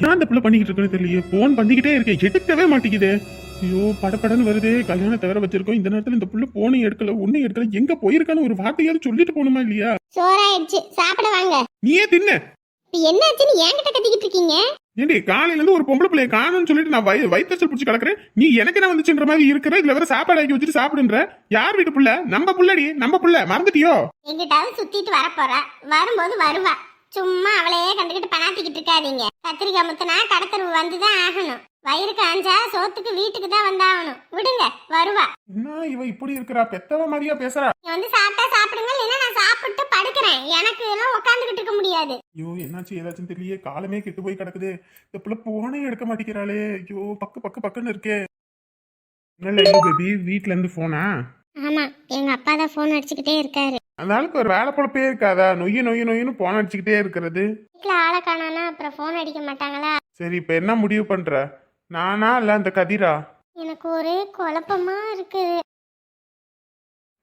ஏன் அந்த பிள்ளை பண்ணிக்கிட்டு இருக்குன்னு தெரியல போன் பண்ணிக்கிட்டே இருக்கேன் எடுக்கவே மாட்டேங்குதே. ஐயோ படபடன்னு வருதே. கல்யாணத்தை வேற வச்சிருக்கோம். இந்த நேரத்துல இந்த புள்ள போனை எடுக்கல ஒன்னும் எடுக்கல. எங்க போயிருக்கான்னு ஒரு வார்த்தையாவது சொல்லிட்டு போகணுமா இல்லையா? சோறாயிடுச்சு. சாப்பிட வாங்க. நீயே தின்ன. இப்ப என்னாச்சுன்னு என்கிட்ட கத்திக்கிட்டு இருக்கீங்க? ஏண்டி காலையில இருந்து ஒரு பொம்பளை பிள்ளைய காணும்னு சொல்லிட்டு நான் வய வயிற்றுச்சல் பிடிச்சி கிடக்குறேன். நீ எனக்கு என்ன வந்துச்சுன்ற மாதிரி இருக்கிற இதுல வேற சாப்பாடு ஆக்கி வச்சுட்டு சாப்பிடுன்ற? யார் வீட்டு புள்ள? நம்ம புள்ளடி நம்ம புள்ள. மறந்துட்டியோ? எங்கிட்டாவது சுத்திட்டு வர போறா வரும்போது வருவா. சும்மா அவளையே கண்டுக்கிட்டு பணாத்திக்கிட்டு இருக்காதீங்க. கத்திரிக்காய் முத்துனா கடத்தருவு வந்துதான் ஆகணும். வயிறு காஞ்சா சோத்துக்கு வீட்டுக்கு தான் வந்தாகணும். விடுங்க வருவா. என்ன இவ இப்படி இருக்கிறா? பெத்தவ மாதிரியா பேசுறா? நீ வந்து சாப்பிட்டா சாப்பிடுங்க இல்லைன்னா நான் சாப்பிட்டு படுக்கிறேன். எனக்கு எல்லாம் உட்காந்துக்கிட்டு இருக்க முடியாது. ஐயோ என்னாச்சு? ஏதாச்சும் தெரியலையே. காலமே கெட்டு போய் கிடக்குது. இந்த புள்ள போனே எடுக்க மாட்டேங்கிறாளே. ஐயோ பக்கு பக்கு பக்குன்னு இருக்கே. என்ன பேபி வீட்ல இருந்து போனா ஆமா எங்க அப்பா தான் போன் அடிச்சுக்கிட்டே இருக்காரு. அந்த ஆளுக்கு ஒரு வேலை பொழப்பே இருக்காதா? நொய்ய நொய்ய நொய்யன்னு போன் அடிச்சுக்கிட்டே இருக்கிறது. வீட்டுல ஆளை காணோன்னா அப்புறம் போன் அடிக்க மாட்டாங்களா? சரி இப்ப என்ன முடிவு பண்ற? நானா இல்ல அந்த கதிரா? எனக்கு ஒரே குழப்பமா இருக்குது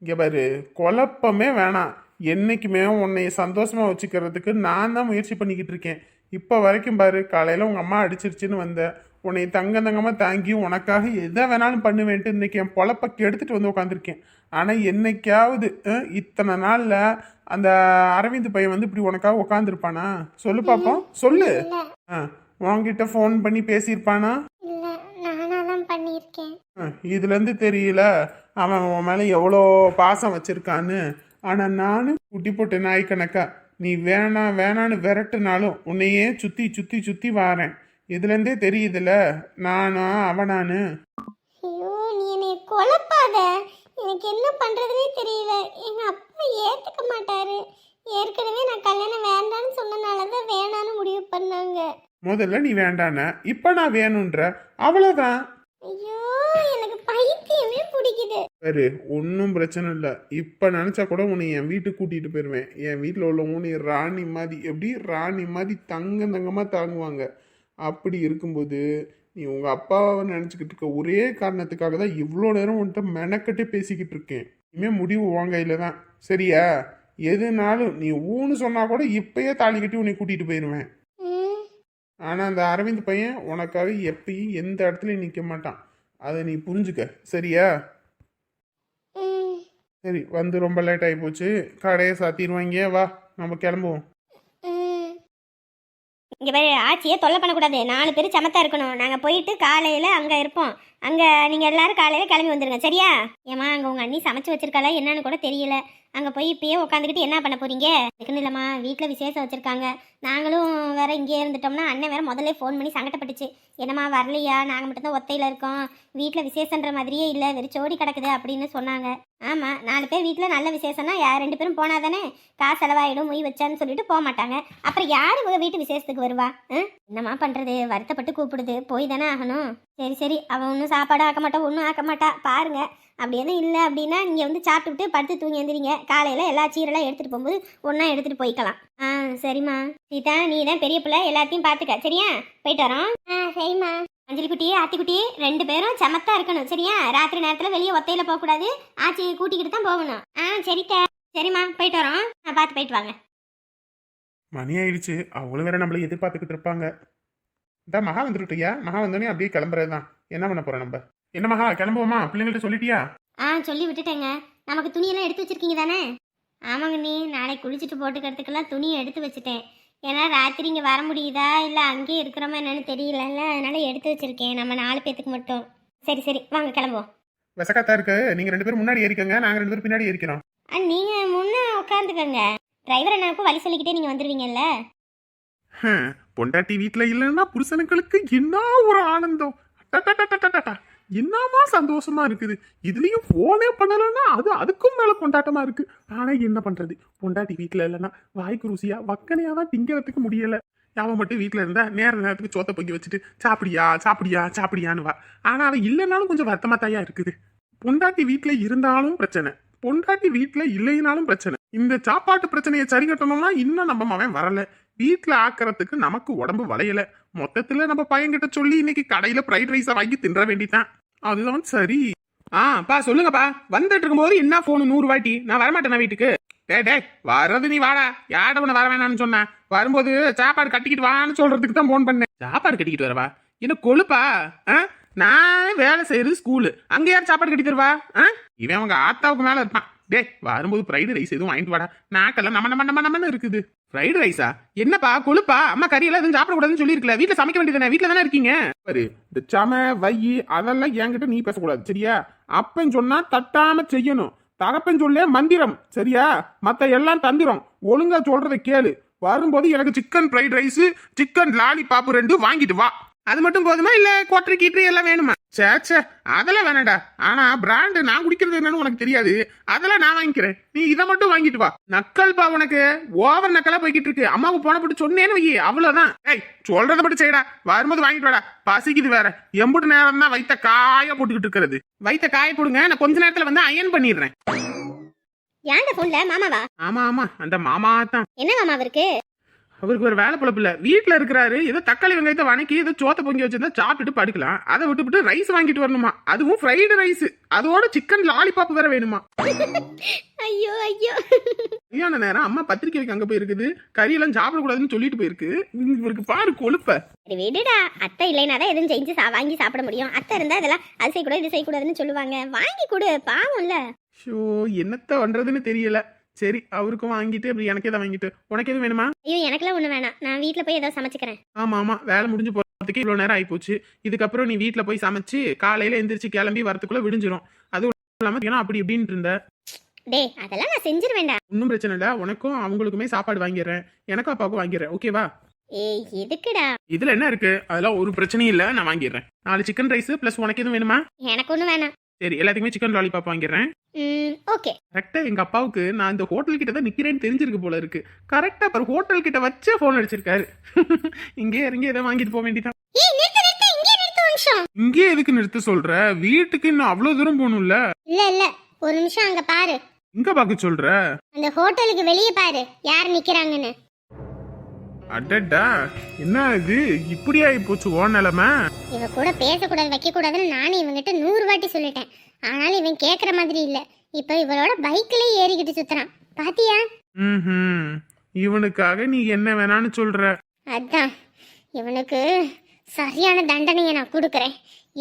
இங்க பாரு குழப்பமே வேணாம். என்னைக்குமே உன்னை சந்தோஷமா வச்சுக்கிறதுக்கு நான் தான் முயற்சி பண்ணிக்கிட்டு இருக்கேன். இப்போ வரைக்கும் பாரு காலையில உங்க அம்மா அடிச்சிருச்சுன்னு வந்த உன்னை தங்க தங்கமா தாங்கி உனக்காக எதை வேணாலும் பண்ணுவேன்ட்டு இன்னைக்கு என் பொழப்ப கெடுத்துட்டு வந்து உட்காந்துருக்கேன் ஆனா என்னைக்காவது இத்தனை நாள்ல அந்த அரவிந்த் பையன் வந்து இப்படி உனக்காக உட்காந்துருப்பானா சொல்லு பாப்போம். சொல்லு. ஆ, உன்கிட்ட ஃபோன் பண்ணி பேசியிருப்பானா? இல்ல நானா தான் பண்ணியிருக்கேன். அஹ், இதுல இருந்து தெரியல அவன் உன் மேல எவ்வளோ பாசம் வச்சிருக்கான்னு. ஆனா நானு குட்டி போட்டு நாய் கணக்கா நீ வேணாம் வேணான்னு விரட்டுனாலும் உன்னையே சுத்தி சுத்தி சுத்தி வாரேன். இதுல இருந்தே தெரியுதுல நானா அவனானு ஐயோ நீ என்னை குழப்பாத. எனக்கு என்ன பண்றதுனே தெரியல. எங்க அப்பா ஏத்துக்க மாட்டாரு. ஏற்கனவே நான் கல்யாணம் வேண்டாம்னு சொன்னனால தான் வேணான்னு முடிவு பண்ணாங்க. முதல்ல நீ வேண்டான இப்ப நான் வேணுன்ற. அவ்வளவுதான். ஐயோ பைத்தியமே பிடிக்குது. சரி ஒன்றும் பிரச்சனை இல்லை. இப்போ நினச்சா கூட உன்னை என் வீட்டுக்கு கூட்டிகிட்டு போயிடுவேன் என் வீட்டில் உள்ளவங்க நீ ராணி மாதிரி எப்படி ராணி மாதிரி தங்க தங்கமாக தாங்குவாங்க. அப்படி இருக்கும்போது நீ உங்கள் அப்பாவை நினச்சிக்கிட்டு இருக்க ஒரே காரணத்துக்காக தான் இவ்வளோ நேரம் உன்கிட்ட மெனக்கட்டே பேசிக்கிட்டு இருக்கேன். இனிமேல் முடிவு உன் கையில் தான். சரியா? எதுனாலும் நீ ஊன்னு சொன்னால் கூட இப்பயே தாலி கட்டி உன்னை கூட்டிகிட்டு போயிடுவேன் ஆனால் அந்த அரவிந்த் பையன் உனக்காக எப்பயும் எந்த இடத்துலையும் நிற்க மாட்டான். அதை நீ புரிஞ்சுக்க. சரியா? சரி வந்து ரொம்ப லேட் ஆகி போச்சு. கடையை சாத்திடுவாங்க வா. நம்ம கிளம்புவோம். இங்கே பாரு ஆச்சியே தொல்லை பண்ணக்கூடாது. நாலு பேர் சமத்தா இருக்கணும். நாங்கள் போயிட்டு காலையில் அங்கே இருப்போம். அங்கே நீங்கள் எல்லாரும் காலையில் கிளம்பி வந்துடுங்க சரியா? ஏம்மா அங்கே உங்கள் அண்ணி சமைச்சு வச்சிருக்காளா என்னன்னு கூட தெரியல. அங்கே போய் இப்பயே உட்காந்துக்கிட்டு என்ன பண்ண போறீங்க? அதுக்குன்னு இல்லைம்மா வீட்டில் விசேஷம் வச்சுருக்காங்க. நாங்களும் வேற இங்கேயே இருந்துட்டோம்னா அண்ணன் வேற முதல்ல ஃபோன் பண்ணி சங்கடப்பட்டுச்சு. என்னம்மா வரலையா? நாங்கள் மட்டும்தான் ஒத்தையில் இருக்கோம். வீட்டில் விசேஷன்ற மாதிரியே இல்லை வெறும் சோடி கிடக்குது அப்படின்னு சொன்னாங்க. ஆமாம் நாலு பேர் வீட்டில் நல்ல விசேஷம்னா யார் ரெண்டு பேரும் போனால் தானே? காசு செலவாயிடும் மொய் வச்சான்னு சொல்லிட்டு போக மாட்டாங்க. அப்புறம் யார் உங்கள் வீட்டு விசேஷத்துக்கு வருவா? ஆ? என்னம்மா பண்ணுறது வருத்தப்பட்டு கூப்பிடுது. போய் தானே ஆகணும். சரி சரி. அவன் ஒன்றும் சாப்பாடு ஆக்க மாட்டா ஒன்றும் ஆக்க மாட்டா பாருங்க. அப்படி எதுவும் இல்லை அப்படின்னா நீங்கள் வந்து சாப்பிட்டுட்டு படுத்து தூங்கி எழுந்திரிங்க காலையில் எல்லா சீரெல்லாம் எடுத்துகிட்டு போகும்போது ஒன்றா எடுத்துகிட்டு போய்க்கலாம். ஆ சரிம்மா. சீதா நீ தான் பெரிய பிள்ளை? எல்லாத்தையும் பார்த்துக்க சரியா? போயிட்டு வரோம். ஆ சரிம்மா. அஞ்சலி குட்டி ஆத்திக்குட்டி ரெண்டு பேரும் சமத்தா இருக்கணும். சரியா? ராத்திரி நேரத்தில் வெளியே ஒத்தையில் போகக்கூடாது. ஆச்சியை கூட்டிக்கிட்டு தான் போகணும். ஆ சரிக்கா சரிம்மா போயிட்டு வரோம். பார்த்து போயிட்டு வாங்க. மணி ஆயிடுச்சு. அவங்களும் வேற நம்மள எதிர்பார்த்துக்கிட்டு இருப்பாங்க. இந்த மகா வந்துருட்டியா? மகா வந்தோடனே அப்படியே கிளம்புறது தான் என்ன பண்ண போறோம் நம்ம? என்ன மகா கிளம்புவோமா? பிள்ளைங்கள்ட்ட சொல்லிட்டியா? ஆ சொல்லி விட்டுட்டேங்க. நமக்கு துணியெல்லாம் எடுத்து வச்சிருக்கீங்க தானே? ஆமாங்க நீ நாளைக்கு குளிச்சுட்டு போட்டுக்கிறதுக்கெல்லாம் துணியை எடுத்து வச்சுட்டேன். ஏன்னா ராத்திரி இங்கே வர முடியுதா? இல்லை அங்கேயே இருக்கிறோமா என்னன்னு தெரியலல்ல. அதனால எடுத்து வச்சிருக்கேன். நம்ம நாலு பேத்துக்கு மட்டும். சரி சரி. வாங்க கிளம்புவோம். விசக்காத்தா இருக்கு. நீங்க ரெண்டு பேரும் முன்னாடி ஏறிக்கங்க. நாங்க ரெண்டு பேரும் பின்னாடி ஏறிக்கிறோம். ஆ நீங்கள் முன்னே உட்காந்துக்கங்க டிரைவர் அண்ணாவுக்கும் வழி சொல்லிக்கிட்டே நீங்கள் வந்துடுவீங்கல்ல ஹம், பொண்டாட்டி வீட்டில் இல்லைன்னா புருஷனுங்களுக்கு என்ன ஒரு ஆனந்தம்? என்னமா சந்தோஷமா இருக்குது? இதுலயும் போனே பண்ணலன்னா அது அதுக்கும் மேல கொண்டாட்டமா இருக்கு. ஆனா என்ன பண்றது? பொண்டாட்டி வீட்டுல இல்லைன்னா வாய்க்கு ருசியா வக்கனையா தான் திங்கிறதுக்கு முடியல. அவன் மட்டும் வீட்டில் இருந்தா நேர நேரத்துக்கு சோத்த பொங்கி வச்சுட்டு சாப்பிடியா சாப்பிடியா சாப்பிடியான்னு வா. ஆனா அவன் இல்லைனாலும் கொஞ்சம் வருத்தமா தாயா இருக்குது. பொண்டாட்டி வீட்டில் இருந்தாலும் பிரச்சனை. பொண்டாட்டி வீட்டில் இல்லைனாலும் பிரச்சனை. இந்த சாப்பாட்டு பிரச்சனையை சரி கட்டணும்னா இன்னும் நம்ம மவன் வரல. வீட்டில் ஆக்கிறதுக்கு நமக்கு உடம்பு வளையல. மொத்தத்தில் நம்ம பையன்கிட்ட சொல்லி இன்னைக்கு கடையில் ஃப்ரைட் ரைஸை வாங்கி தின்ற வேண்டிதான் அதுதான் சரி. ஆ பா சொல்லுங்கப்பா. வந்துட்டு இருக்கும்போது என்ன ஃபோனு நூறு வாட்டி? நான் வரமாட்டேனா வீட்டுக்கு? டே டே வர்றது நீ வாடா. யார்ட உன வர வேணாம்னு சொன்ன? வரும்போது சாப்பாடு கட்டிக்கிட்டு வான்னு சொல்றதுக்கு தான் ஃபோன் பண்ணேன். சாப்பாடு கட்டிக்கிட்டு வரவா? என்ன கொழுப்பா? ஆ? நான் வேலை செய்யறது ஸ்கூலு அங்கே யார் சாப்பாடு கட்டி தருவா? ஆ? இவன் அவங்க ஆத்தாவுக்கு மேல இருப்பான். டேய் வரும்போது ஃப்ரைடு ரைஸ் எதுவும் வாங்கிட்டு வாடா. நாக்கெல்லாம் நம்ம நம்ம நம்ம நம்மன்னு இருக்குது. ஃப்ரைடு ரைஸா என்னப்பா கொழுப்பா? அம்மா கறியெல்லாம் எதுவும் சாப்பிடக்கூடாதுன்னு சொல்லியிருக்கல. வீட்டில் சமைக்க வேண்டியதானே வீட்டில் தானே இருக்கீங்க? பாரு இந்த சம வையி அதெல்லாம் என்கிட்ட நீ பேசக்கூடாது சரியா? அப்பன் சொன்னா தட்டாம செய்யணும். தகப்பன் சொல்லே மந்திரம் சரியா? மற்ற எல்லாம் தந்திரம். ஒழுங்கா சொல்றதை கேளு. வரும்போது எனக்கு chicken fried rice chicken lollipop ரெண்டு வாங்கிட்டு வா. அது மட்டும் போதுமா? இல்ல கோட்டரி கீட்டரி எல்லாம் வேணுமா? சே சே அதெல்லாம் வேணாம்டா. ஆனா பிராண்டு நான் குடிக்கிறது என்னன்னு உனக்கு தெரியாது. அதெல்லாம் நான் வாங்கிக்கிறேன். நீ இதை மட்டும் வாங்கிட்டு வா. நக்கல் பா உனக்கு. ஓவர் நக்கலா போய்கிட்டு இருக்கு. அம்மாவுக்கு போன போட்டு சொன்னேன்னு வை அவ்வளவுதான். ஏய் சொல்றத மட்டும் செய்யடா வரும்போது வாங்கிட்டு வாடா. பசிக்குது வேற. எம்புட்டு நேரம் தான் வைத்த காய போட்டுக்கிட்டு இருக்கிறது. வைத்த காய போடுங்க. நான் கொஞ்ச நேரத்துல வந்து அயன் பண்ணிடுறேன். ஏன்டா ஃபோன்ல மாமாவா? ஆமா ஆமா. அந்த மாமா தான். என்ன மாமா அவருக்கு அவருக்கு ஒரு வேலை பொழப்பு இல்ல. வீட்டுல இருக்கிறாரு ஏதோ தக்காளி வெங்காயத்தை வணக்கி ஏதோ சோத்தை பொங்கி வச்சிருந்தா சாப்பிட்டுட்டு படுக்கலாம். அதை விட்டுவிட்டு ரைஸ் வாங்கிட்டு வரணுமா? அதுவும் ஃப்ரைடு ரைஸ் அதோட சிக்கன் லாலிபாப் வேற வேணுமா? ஐயோ ஐயோ. கல்யாண நேரம் அம்மா பத்திரிக்கை வைக்க அங்க போயிருக்குது. கறியெல்லாம் சாப்பிடக்கூடாதுன்னு சொல்லிட்டு போயிருக்கு. இவருக்கு பாரு கொழுப்ப. விடுடா. அத்தை இல்லைனா தான் எதுவும் செஞ்சு சா வாங்கி சாப்பிட முடியும். அத்தை இருந்தா இதெல்லாம் அது செய்யக்கூடாது இது செய்யக்கூடாதுன்னு சொல்லுவாங்க. வாங்கி கொடு பாவம்ல. ஷோ என்னத்த பண்றதுன்னு தெரியல. சரி அவருக்கும் வாங்கிட்டு அப்படி எனக்கு எதை வாங்கிட்டு. உனக்கு எதுவும் வேணுமா? ஐயோ எனக்கெல்லாம் ஒன்றும் வேணாம். நான் வீட்டில் போய் ஏதோ சமைச்சுக்கிறேன். ஆமா ஆமா. வேலை முடிஞ்சு போறதுக்கு இவ்வளவு நேரம் ஆயிப்போச்சு. இதுக்கப்புறம் நீ வீட்ல போய் சமைச்சு காலையில எந்திரிச்சு கிளம்பி வரதுக்குள்ள விடிஞ்சிரும். அதுவும் இல்லாம ஏன்னா அப்படி இப்படின்னு இருந்த. டேய் அதெல்லாம் நான் செஞ்சிருவேன்டா. ஒன்றும் பிரச்சனை இல்லை. உனக்கும் அவங்களுக்குமே சாப்பாடு வாங்கிடுறேன். எனக்கும் அப்பாவுக்கும் வாங்கிடுறேன். ஓகேவா ஏய் எதுக்குடா? இதுல என்ன இருக்கு? அதெல்லாம் ஒரு பிரச்சனையும் இல்லை. நான் வாங்கிடுறேன். நாலு சிக்கன் ரைஸ் ப்ளஸ் உனக்கு எதுவும் வேணுமா? எனக்கு ஒன்றும் வேணாம். சரி எல்லாத்துக்குமே சிக்கன் லாலிபாப் வாங்கிடுறேன். ஓகே கரெக்டா எங்க அப்பாவுக்கு நான் இந்த ஹோட்டல் கிட்ட தான் நிக்கிறேன்னு தெரிஞ்சிருக்கு போல இருக்கு. கரெக்டா அப்புறம் ஹோட்டல் கிட்ட வச்சே போன் அடிச்சிருக்காரு. இங்கே இறங்கி எதை வாங்கிட்டு போக வேண்டியதான் இங்கே எதுக்கு நிறுத்த சொல்ற? வீட்டுக்கு இன்னும் அவ்வளவு தூரம் போகணும்ல? இல்ல இல்ல ஒரு நிமிஷம் அங்க பாரு. இங்க பார்க்க சொல்ற? அந்த ஹோட்டலுக்கு வெளியே பாரு யார் நிக்கிறாங்கன்னு. அடடா என்ன இது? இப்படி ஆகி போச்சு ஓ நிலைமை? இவ கூட பேசக்கூடாது வைக்க கூடாதுன்னு நானும் இவங்கிட்ட நூறு வாட்டி சொல்லிட்டேன். ஆனாலும் இவன் கேக்குற மாதிரி இல்ல. இப்ப இவளோட பைக்லயே ஏறிக்கிட்டு சுத்துறான். பாத்தியா? ம் இவனுக்காக நீ என்ன வேணான்னு சொல்ற? அதான். இவனுக்கு சரியான தண்டனையை நான் கொடுக்குறேன்.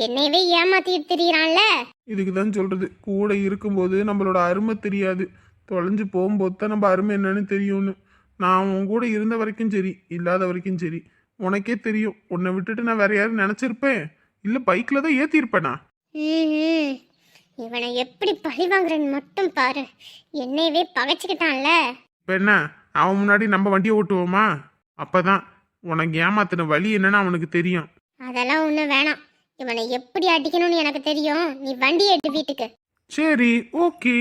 என்னையவே ஏமாத்திட்டு திரியறான்ல. இதுக்கு தான் சொல்றது. கூட இருக்கும்போது நம்மளோட அருமை தெரியாது. தொலைஞ்சு போகும்போது தான் நம்ம அருமை என்னன்னு தெரியும்னு. நான் உன் கூட இருந்த வரைக்கும் சரி இல்லாத வரைக்கும் சரி. உனக்கே தெரியும் உன்னை விட்டுட்டு நான் வேற யாரும் நினைச்சிருப்பேன். இல்ல பைக்ல தான் ஏத்திருப்பேனா ம்ஹும். இவனை எப்படி பழி வாங்குறேன்னு மட்டும் பாரு. என்னையவே பகைச்சுக்கிட்டான்ல. இப்ப என்ன அவன் முன்னாடி நம்ம வண்டியை ஓட்டுவோமா? அப்பதான் உனக்கு ஏமாத்தின வழி என்னன்னு அவனுக்கு தெரியும். அதெல்லாம் ஒன்றும் வேணாம். இவனை எப்படி அடிக்கணும்னு எனக்கு தெரியும். நீ வண்டி எட்டு வீட்டுக்கு. சரி ஓகே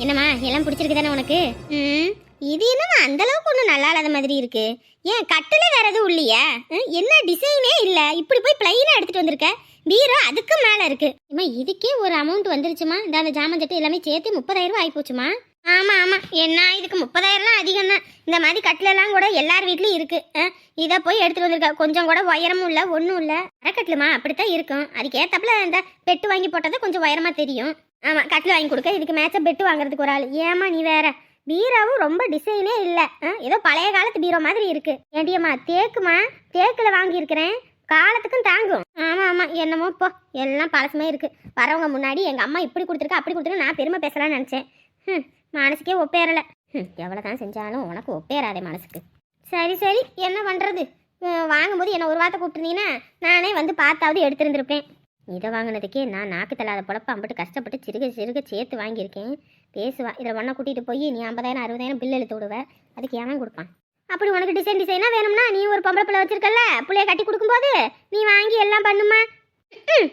என்னம்மா எல்லாம் பிடிச்சிருக்கு தானே உனக்கு? ம். இது என்னம்மா அந்த அளவுக்கு ஒன்றும் நல்லா இல்லாத மாதிரி இருக்கு? ஏன் கட்டில வேற எதுவும் இல்லையா? என்ன டிசைனே இல்லை. இப்படி போய் பிளைனாக எடுத்துட்டு வந்திருக்க? பீரோ அதுக்கு மேலே இருக்கு. அம்மா இதுக்கே ஒரு அமௌண்ட் வந்துருச்சுமா? இந்த அந்த ஜாமான் சட்டு எல்லாமே சேர்த்து முப்பதாயிரம் ரூபாய் ஆயிப்போச்சுமா? ஆமா ஆமா. என்ன இதுக்கு முப்பதாயிரம்லாம் அதிகம் தான் இந்த மாதிரி கட்டிலெல்லாம் கூட எல்லார் வீட்லயும் இருக்கு. அஹ், இதை போய் எடுத்துட்டு வந்திருக்க. கொஞ்சம் கூட உயரமும் இல்லை ஒன்றும் இல்லை. அறக்கட்டலுமா அப்படித்தான் இருக்கும். அதுக்கு ஏத்தப்பல இந்த பெட்டு வாங்கி போட்டது கொஞ்சம் உயரமா தெரியும். ஆமாம் கட்டில் வாங்கி கொடுக்க. இதுக்கு மேட்சா பெட்டு வாங்குறதுக்கு ஒரு ஆள். ஏமா நீ வேற? பீரோவும் ரொம்ப டிசைனே இல்லை. ஏதோ பழைய காலத்து பீரோ மாதிரி இருக்கு. ஏண்டியம்மா தேக்குமா? தேக்கில் வாங்கியிருக்கிறேன். காலத்துக்கும் தாங்கும். ஆமாம் ஆமாம் என்னமோ இப்போ எல்லாம் பழசுமே இருக்குது வரவங்க முன்னாடி எங்கள் அம்மா இப்படி கொடுத்துருக்கா அப்படி கொடுத்துருக்கேன் நான் பெருமை பேசலாம்னு நினச்சேன். ம் மனசுக்கே ஒப்பேறலை. எவ்வளோ தான் செஞ்சாலும் உனக்கு ஒப்பேறாதே மனசுக்கு. சரி சரி. என்ன பண்ணுறது வாங்கும்போது என்னை ஒரு வார்த்தை கூப்பிட்டுருந்தீங்கன்னா நானே வந்து பார்த்தாவது எடுத்துருந்துருப்பேன். இதை வாங்கினதுக்கே நான் நாக்கு தள்ளாத பொழப்ப அம்பிட்டு கஷ்டப்பட்டு சிறுக சிறுக சேர்த்து வாங்கியிருக்கேன். பேசுவா இதில் ஒன்றை கூட்டிகிட்டு போய் நீ ஐம்பதாயிரம் அறுபதாயிரம் பில் எழுத்து விடுவ. அதுக்கு ஏன் கொடுப்பான்? அப்படி உனக்கு டிசைன் டிசைனாக வேணும்னா நீ ஒரு பொம்பளை பிள்ளை வச்சிருக்கல பிள்ளைய கட்டி கொடுக்கும்போது நீ வாங்கி எல்லாம் பண்ணுமா? ம்.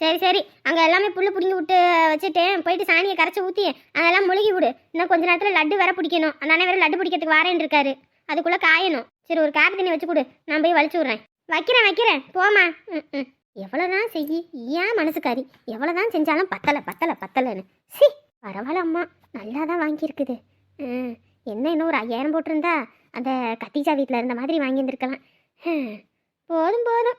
சரி சரி. அங்கே எல்லாமே புல் பிடிங்கி விட்டு வச்சுட்டேன். போயிட்டு சாணியை கரைச்சி ஊற்றி அதெல்லாம் முழுகி விடு. இன்னும் கொஞ்ச நேரத்தில் லட்டு வேற பிடிக்கணும். அந்த அண்ணன் வேற லட்டு பிடிக்கிறதுக்கு வாரேன் இருக்காரு. அதுக்குள்ளே காயணும். சரி ஒரு காப்பி தண்ணி வச்சு கொடு. நான் போய் வலிச்சு விட்றேன். வைக்கிறேன் வைக்கிறேன். போமா ம் ம். எவ்வளோதான் செய்யி ஏன் மனசுக்காரி. எவ்வளோதான் செஞ்சாலும் பத்தலை பத்தலை பத்தலைன்னு. சி பரவாயில்ல அம்மா. நல்லா தான் வாங்கியிருக்குது என்ன இன்னும் ஒரு ஐயாயிரம் போட்டிருந்தா அந்த கத்திஜா வீட்டில் இருந்த மாதிரி வாங்கியிருந்துருக்கலாம். போதும் போதும்.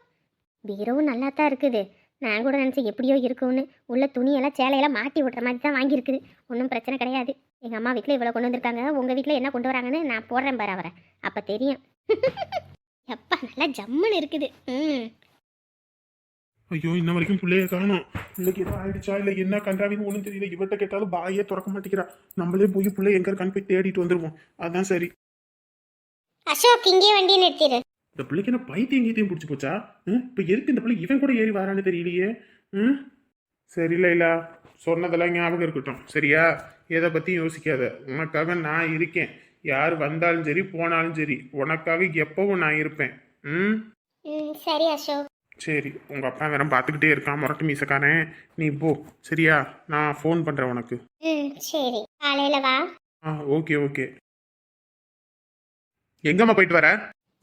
பீரோவும் நல்லா தான் இருக்குது. நான் கூட நினச்சி எப்படியோ இருக்கும்னு. உள்ள துணியெல்லாம் சேலையெல்லாம் மாட்டி விட்ற மாதிரி தான் வாங்கியிருக்குது. ஒன்றும் பிரச்சனை கிடையாது. எங்கள் அம்மா வீட்டில் இவ்வளோ கொண்டு வந்திருக்காங்க. உங்கள் வீட்டில் என்ன கொண்டு வராங்கன்னு நான் போடுறேன் பாரு அவரை. அப்போ தெரியும். எப்பா நல்லா ஜம்முன்னு இருக்குது. ம். ஐயோ இன்ன வரைக்கும் பிள்ளைய காணோம். பிள்ளைக்கு ஏதோ ஆயிடுச்சா? இல்லை என்ன கண்டாவின்னு ஒன்றும் தெரியல. இவட்ட கேட்டாலும் பாயே திறக்க மாட்டேங்கிறா. நம்மளே போய் பிள்ளை எங்க இருக்கான்னு போய் தேடிட்டு வந்துருவோம். அதான் சரி. அசோக் இங்கே வண்டி நிறுத்திடு இந்த பிள்ளைக்கு என்ன பைத்தியம் கீத்தியம் பிடிச்சி போச்சா? இப்ப எதுக்கு இந்த பிள்ளை இவன் கூட ஏறி வரான்னு தெரியலையே. ம்? சரி லைலா. சொன்னதெல்லாம் ஞாபகம் இருக்கட்டும். சரியா? எதை பத்தியும் யோசிக்காத. உனக்காக நான் இருக்கேன். யார் வந்தாலும் சரி போனாலும் சரி. உனக்காக எப்பவும் நான் இருப்பேன். ம் சரி அசோக். சரி உங்க அப்பா வேற பார்த்துக்கிட்டே இருக்கான் முரட்டு மீசக்காரன். நீ போ. சரியா? நான் ஃபோன் பண்றேன் உனக்கு. ம் சரி. காலையில வா. ஆ ஓகே ஓகே. எங்கம்மா போயிட்டு வர?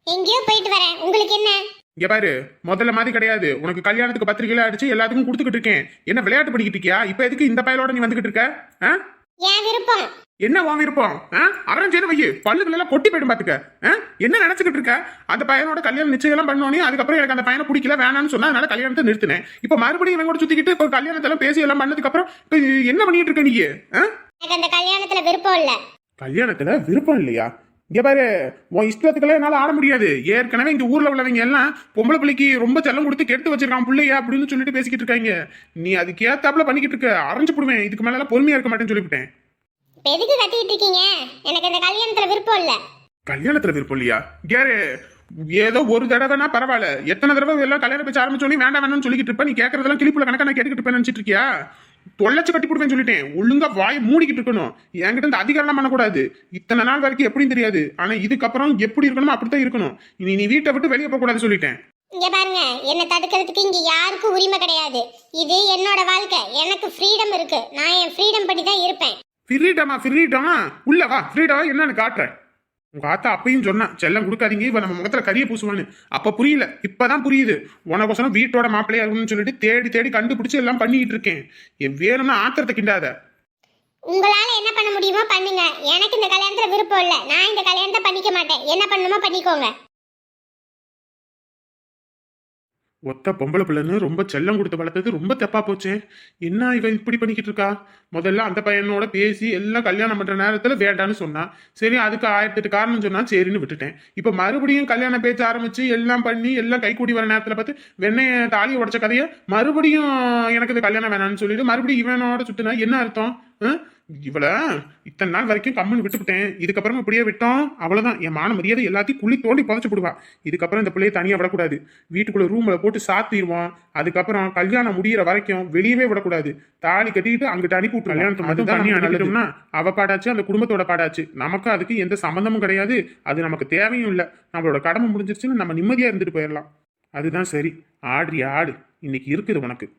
எங்கேயோ போயிட்டு வரேன். உங்களுக்கு என்ன? இங்க பாரு முதல்ல மாதிரி கிடையாது. உனக்கு கல்யாணத்துக்கு பத்திரிகையில அடிச்சு எல்லாத்துக்கும் கொடுத்துக்கிட்டு இருக்கேன். என்ன விளையாட்டு படிக்கிட்டு இருக்கியா? இப்ப எதுக்கு இந்த பயலோட நீ வந்துகிட்டு இருக்க? ஆ? என் விருப்பம். என்ன உன் விருப்பம்? அரஞ்சேன்னு வையு. பல்லுகள் எல்லாம் கொட்டி போயிடும் பாத்துக்க? என்ன நினைச்சுக்கிட்டு இருக்க? அந்த பையனோட கல்யாணம் நிச்சயம் எல்லாம் பண்ணோனே அதுக்கப்புறம் எனக்கு அந்த பையனை பிடிக்கல வேணாம்னு சொன்னா அதனால கல்யாணத்தை நிறுத்தினேன். இப்ப மறுபடியும் இவன் கூட சுத்திக்கிட்டு இப்போ கல்யாணத்தெல்லாம் பேசி எல்லாம் பண்ணதுக்கு அப்புறம் இப்ப என்ன பண்ணிட்டு இருக்க நீ? அந்த கல்யாணத்துல விருப்பம் இல்ல. கல்யாணத்துல விருப்பம் இல்லையா? இங்க பாரு உன் இஷ்டத்துக்கெல்லாம் என்னால ஆட முடியாது. ஏற்கனவே இந்த ஊர்ல உள்ளவங்க எல்லாம் பொம்பளை பிள்ளைக்கு ரொம்ப செல்லம் கொடுத்து கெடுத்து வச்சிருக்கான் பிள்ளைய அப்படின்னு சொல்லிட்டு பேசிக்கிட்டு இருக்காங்க. நீ அதுக்கு ஏத்தாப்புல பண்ணிக்கிட்டு இருக்க. அரைஞ்சு போடுவேன். இதுக்கு மேல எல்லாம் பொறுமையா இருக்க மாட்டேன்னு சொல்லிவிட்டேன். எதுக்கு கத்திட்டு இருக்கீங்க? எனக்கு இந்த கல்யாணத்துல விருப்பம் இல்ல. கல்யாணத்துல விருப்பம் இல்லையா? கேரு ஏதோ ஒரு தடவைனா பரவாயில்ல. எத்தனை தடவை எல்லாம் கல்யாணம் பேச்சு ஆரம்பிச்சோன்னே வேண்டாம் வேணாம்னு சொல்லிக்கிட்டு இருப்ப. நீ கேட்கறதெல்லாம் கிளிப்புல கணக்கா நான் கேட்டுக்கிட்டு இருப்பேன் நினைச்சிட்டு இருக்கியா? தொலைச்சு கட்டி போடுவேன்னு சொல்லிட்டேன். ஒழுங்கா வாய் மூடிக்கிட்டு இருக்கணும். என்கிட்ட இந்த அதிகாரம் பண்ணக்கூடாது. இத்தனை நாள் வரைக்கும் எப்படின்னு தெரியாது. ஆனா இதுக்கப்புறம் எப்படி இருக்கணுமோ அப்படித்தான் இருக்கணும். இனி நீ வீட்டை விட்டு வெளியே போக கூடாது சொல்லிட்டேன். இங்க பாருங்க என்ன தடுக்கிறதுக்கு இங்க யாருக்கும் உரிமை கிடையாது. இது என்னோட வாழ்க்கை. எனக்கு ஃப்ரீடம் இருக்கு. நான் என் ஃப்ரீடம் படி தான் இருப்பேன் ஃப்ரீடமா ஃப்ரீடமா உள்ள வா. ஃப்ரீடம் என்னன்னு காட்டுறேன். உங்க ஆத்தா அப்பயும் சொன்னான் செல்லம் கொடுக்காதீங்க இவ நம்ம முகத்துல கரிய பூசுவான்னு. அப்ப புரியல. இப்பதான் புரியுது. உனக்கோசரம் வீட்டோட மாப்பிள்ளையா இருக்கணும்னு சொல்லிட்டு தேடி தேடி கண்டுபிடிச்சு எல்லாம் பண்ணிக்கிட்டு இருக்கேன். என் வேணும்னா ஆத்திரத்தை கிண்டாத. உங்களால என்ன பண்ண முடியுமோ பண்ணுங்க. எனக்கு இந்த கல்யாணத்துல விருப்பம் இல்ல. நான் இந்த கல்யாணத்தை பண்ணிக்க மாட்டேன். என்ன பண்ணணுமோ பண்ணிக்கோங்க. ஒத்த பொம்பளை பிள்ளைன்னு ரொம்ப செல்லம் கொடுத்து வளர்த்தது ரொம்ப தப்பா போச்சே. என்ன இவன் இப்படி பண்ணிக்கிட்டு இருக்கா? முதல்ல அந்த பையனோட பேசி எல்லாம் கல்யாணம் பண்ற நேரத்துல வேண்டான்னு சொன்னான் சரி அதுக்கு ஆயிரத்தெட்டு காரணம் சொன்னா சரின்னு விட்டுட்டேன். இப்ப மறுபடியும் கல்யாணம் பேச்ச ஆரம்பிச்சு எல்லாம் பண்ணி எல்லாம் கை கூடி வர நேரத்துல பார்த்து வெண்ணைய தாலி உடச்ச கதைய மறுபடியும் எனக்கு இது கல்யாணம் வேணாம்னு சொல்லிட்டு மறுபடியும் இவனோட சுட்டுனா என்ன அர்த்தம்? ஆ? இவள இத்தனை நாள் வரைக்கும் கம்முன்னு விட்டுவிட்டேன் இதுக்கப்புறம் இப்படியே விட்டோம். அவ்வளவுதான். என் மான மரியாதை எல்லாத்தையும் குழி தோண்டி புதைச்சு போடுவா. இதுக்கப்புறம் இந்த பிள்ளைய தனியா விடக்கூடாது. வீட்டுக்குள்ள ரூம்ல போட்டு சாத்திடுவோம் அதுக்கப்புறம் கல்யாணம் முடியிற வரைக்கும் வெளியவே விடக்கூடாது. தாலி கட்டிக்கிட்டு அங்கிட்டு அனுப்பி விட்டு கல்யாணத்தை மட்டும் தண்ணி அனுப்பிட்டோம்னா அவ பாடாச்சு அந்த குடும்பத்தோட பாடாச்சு. நமக்கு அதுக்கு எந்த சம்பந்தமும் கிடையாது. அது நமக்கு தேவையும் இல்லை. நம்மளோட கடமை முடிஞ்சிருச்சுன்னு நம்ம நிம்மதியா இருந்துட்டு போயிடலாம். அதுதான் சரி. ஆடுறி ஆடு. இன்னைக்கு இருக்குது உனக்கு.